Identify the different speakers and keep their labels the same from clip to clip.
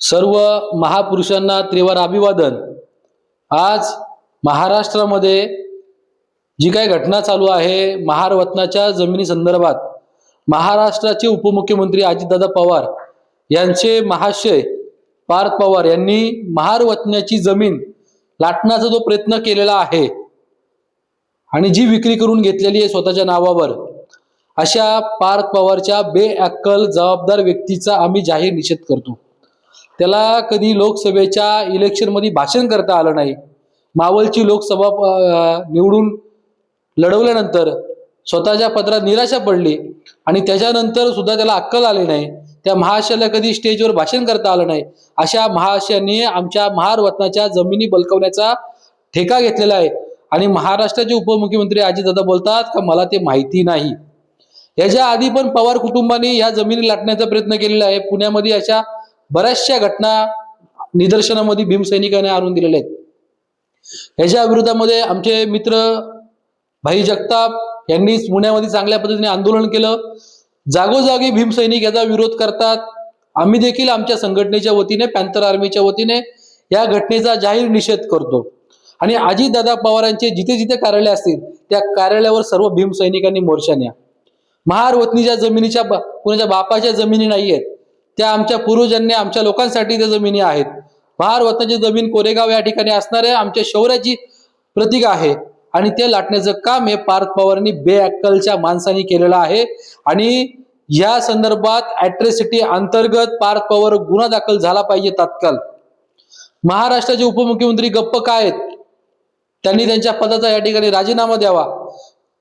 Speaker 1: सर्व महापुरुषांना त्रिवार अभिवादन. आज महाराष्ट्रामध्ये जी काही घटना चालू आहे महारवतनाच्या जमिनी संदर्भात महाराष्ट्राचे उपमुख्यमंत्री अजितदादा पवार यांचे महाशय पार्थ पवार यांनी महारवतनाची जमीन लाटण्याचा जो प्रयत्न केलेला आहे आणि जी विक्री करून घेतलेली आहे स्वतःच्या नावावर अशा पार्थ पवारच्या बेअक्कल जबाबदार व्यक्तीचा आम्ही जाहीर निषेध करतो. त्याला कधी लोकसभेच्या इलेक्शनमध्ये भाषण करता आलं नाही. मावळची लोकसभा निवडून लढवल्यानंतर स्वतःच्या पत्रात निराशा पडली आणि त्याच्यानंतर सुद्धा त्याला अक्कल आली नाही. त्या महाशयाला कधी स्टेजवर भाषण करता आलं नाही. अशा महाशयाने आमच्या महारत्नाच्या जमिनी बलकवण्याचा ठेका घेतलेला आहे. आणि महाराष्ट्राचे उपमुख्यमंत्री अजितदादा बोलतात का मला ते माहिती नाही. याच्या आधी पण पवार कुटुंबाने या जमिनी लाटण्याचा प्रयत्न केलेला आहे. पुण्यामध्ये अशा बऱ्याचशा घटना निदर्शनामध्ये भीमसैनिकांनी आणून दिलेल्या आहेत. याच्या विरोधामध्ये आमचे मित्र भाई जगताप यांनी पुण्यामध्ये चांगल्या पद्धतीने आंदोलन केलं. जागोजागी भीमसैनिक याचा विरोध करतात. आम्ही देखील आमच्या संघटनेच्या वतीने पॅन्थर आर्मीच्या वतीने या घटनेचा जाहीर निषेध करतो. आणि अजितदादा पवारांचे जिथे जिथे कार्यालय असतील त्या कार्यालयावर सर्व भीमसैनिकांनी मोर्चा न्या. महार वतनीच्या जमिनीच्या बा- कुणाच्या बापाच्या जमिनी नाही आहेत त्या आमच्या पूर्वजांनी आमच्या लोकांसाठी त्या जमिनी आहेत. महार वतनाची जमीन कोरेगाव या ठिकाणी असणाऱ्या आमच्या शौर्याची प्रतीक आहे. आणि ते लाटण्याचं काम हे पार्थ पवारांनी बेअक्कलच्या माणसांनी केलेलं आहे. आणि या संदर्भात ॲट्रेसिटी अंतर्गत पार्थ पवार गुन्हा दाखल झाला पाहिजे तात्काळ महाराष्ट्राचे उपमुख्यमंत्री गप्प काय आहेत? त्यांनी त्यांच्या पदाचा या ठिकाणी राजीनामा द्यावा.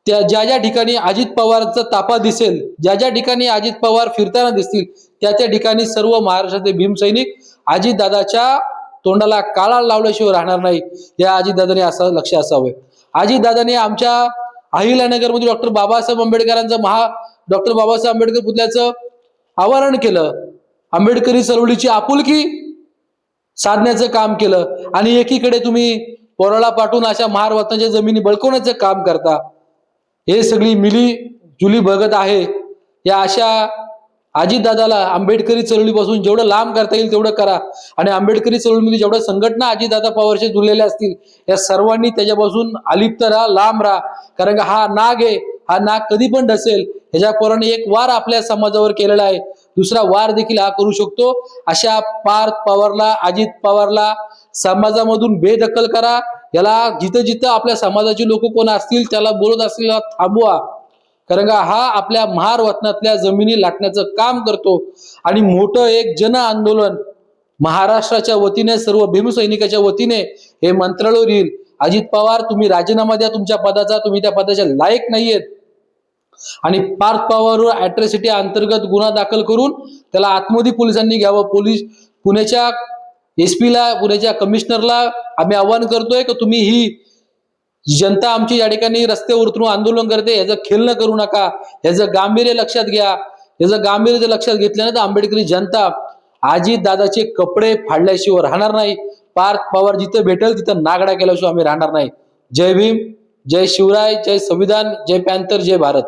Speaker 1: त्या ज्या ज्या ठिकाणी अजित पवारचा तापा दिसेल ज्या ज्या ठिकाणी अजित पवार फिरताना दिसतील त्या त्या ठिकाणी सर्व महाराष्ट्रातले भीमसैनिक अजितदादाच्या तोंडाला काळा लावल्याशिवाय राहणार नाही या अजितदादाने असं लक्ष असावं. अजितदादाने आमच्या अहिल्यानगरमध्ये डॉक्टर बाबासाहेब आंबेडकरांचं महा डॉक्टर बाबासाहेब आंबेडकर पुतल्याचं आवाहन केलं. आंबेडकरी चळवळीची आपुलकी साधण्याचं काम केलं. आणि एकीकडे तुम्ही पोराला पाठवून अशा महारत्नाच्या जमिनी बळकवण्याचं काम करता. हे सगळी मिली जुली बघत आहे. या अशा अजितदादाला आंबेडकरी चळवळीपासून जेवढं लांब करता येईल तेवढं करा. आणि आंबेडकरी चळवळीमध्ये जेवढ्या संघटना अजितदादा पवारशी जुळलेल्या असतील या सर्वांनी त्याच्यापासून अलिप्त राहा लांब राहा. कारण का हा नाग आहे हा नाग कधी पण ढसेल. ह्याच्या पोराने एक वार आपल्या समाजावर केलेला आहे. दुसरा वार देखील हा करू शकतो. अशा पार्थ पवारला अजित पवारला समाजामधून बेदखल करा. याला जिथं जिथं आपल्या समाजाचे लोक कोण असतील त्याला बोलत असतील थांबवा. कारण का हा आपल्या महार वतनातल्या जमिनी लाटण्याचं काम करतो. आणि मोठं एक जन आंदोलन महाराष्ट्राच्या वतीने सर्व भीमसैनिकाच्या वतीने हे मंत्रालयावर येईल. अजित पवार तुम्ही राजीनामा द्या तुमच्या पदाचा तुम्ही त्या पदाच्या लायक नाहीयेत. आणि पार्थ पवारवर अॅट्रॉसिटी अंतर्गत गुन्हा दाखल करून त्याला आत्मोदी पोलिसांनी घ्यावं. पोलीस पुण्याच्या एस ला पुण्याच्या कमिशनरला आम्ही आवाहन करतोय की तुम्ही ही जनता आमची या ठिकाणी रस्ते उतरून आंदोलन करते याचं खेळणं करू नका याचं गांभीर्य लक्षात घ्या याचं गांभीर्य जर लक्षात घेतल्यानंतर आंबेडकरी जनता आजी दादाचे कपडे फाडल्याशिवाय राहणार नाही पार्थ पवार जिथं भेटेल तिथं नागडा केल्याशिवाय आम्ही राहणार नाही. जय भीम जय शिवराय जय संविधान जय पॅन्थर जय भारत.